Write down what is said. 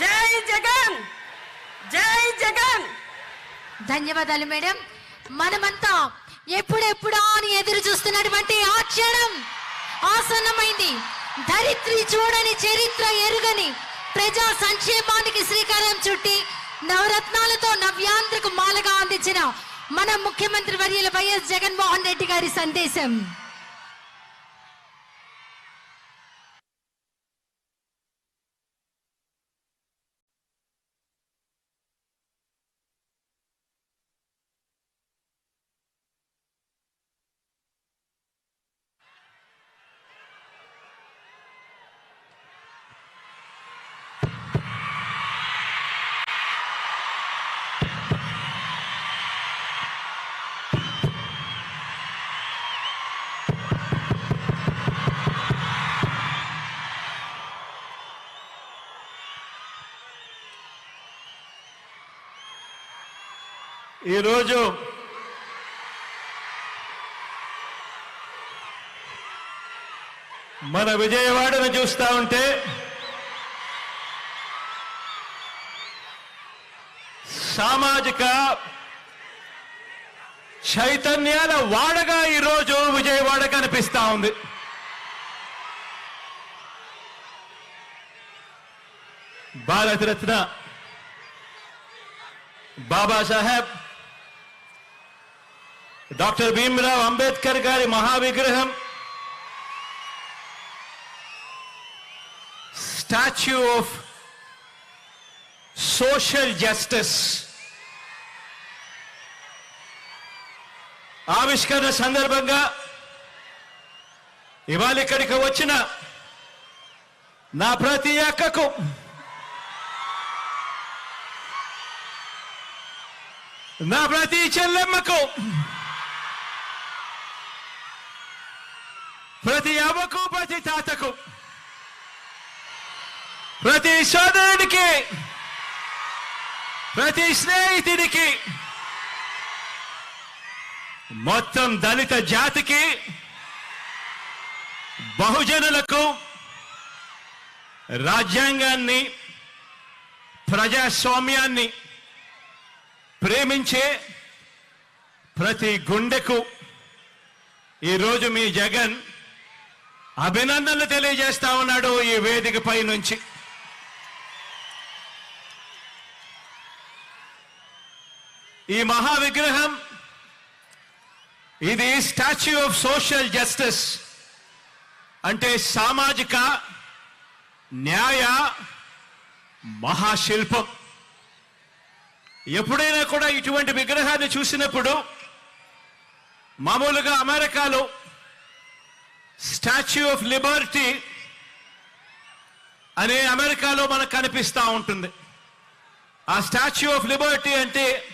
జై జగన్! జై జగన్! ధన్యవాదాలు మేడం. మనమంతా ఎప్పుడెప్పుడా అని ఎదురు చూస్తున్నటువంటి ఆ క్షణం ఆసన్నమైంది. ధరిత్రి చూడని చరిత్ర ఎరుగని ప్రజా సంక్షేమానికి శ్రీకారం చుట్టి నవరత్నాలతో నవ్యాంధ్రకు మాలగా అందించిన మన ముఖ్యమంత్రి వర్యుల వైఎస్ జగన్మోహన్ రెడ్డి గారి సందేశం. ఈరోజు మన విజయవాడను చూస్తా ఉంటే సామాజిక చైతన్యాల వాడగా ఈరోజు విజయవాడ కనిపిస్తా ఉంది. భారతరత్న బాబాసాహెబ్ డాక్టర్ భీమ్రావ్ అంబేద్కర్ గారి మహావిగ్రహం స్టాచ్యూ ఆఫ్ సోషల్ జస్టిస్ ఆవిష్కరణ సందర్భంగా ఇవాళ ఇక్కడికి వచ్చిన నా ప్రతి అక్కకు నా ప్రతి చెల్లెమ్మకు ప్రతి అవ్వకు ప్రతి తాతకు ప్రతి సోదరుడికి ప్రతి స్నేహితుడికి మొత్తం దళిత జాతికి బహుజనులకు రాజ్యాంగాన్ని ప్రజాస్వామ్యాన్ని ప్రేమించే ప్రతి గుండెకు ఈరోజు మీ జగన్ అభినందనలు తెలియజేస్తా ఉన్నాడు ఈ వేదికపై నుంచి ఈ మహా విగ్రహం ఇది స్టాచ్యూ ఆఫ్ సోషల్ జస్టిస్ అంటే సామాజిక న్యాయ మహాశిల్పం. ఎప్పుడైనా కూడా ఇటువంటి విగ్రహాన్ని చూసినప్పుడు మామూలుగా అమెరికాలో స్టాచ్యూ ఆఫ్ లిబర్టీ అనే అమెరికాలో మనకు కనిపిస్తా ఉంటుంది. ఆ స్టాచ్యూ ఆఫ్ లిబర్టీ అంటే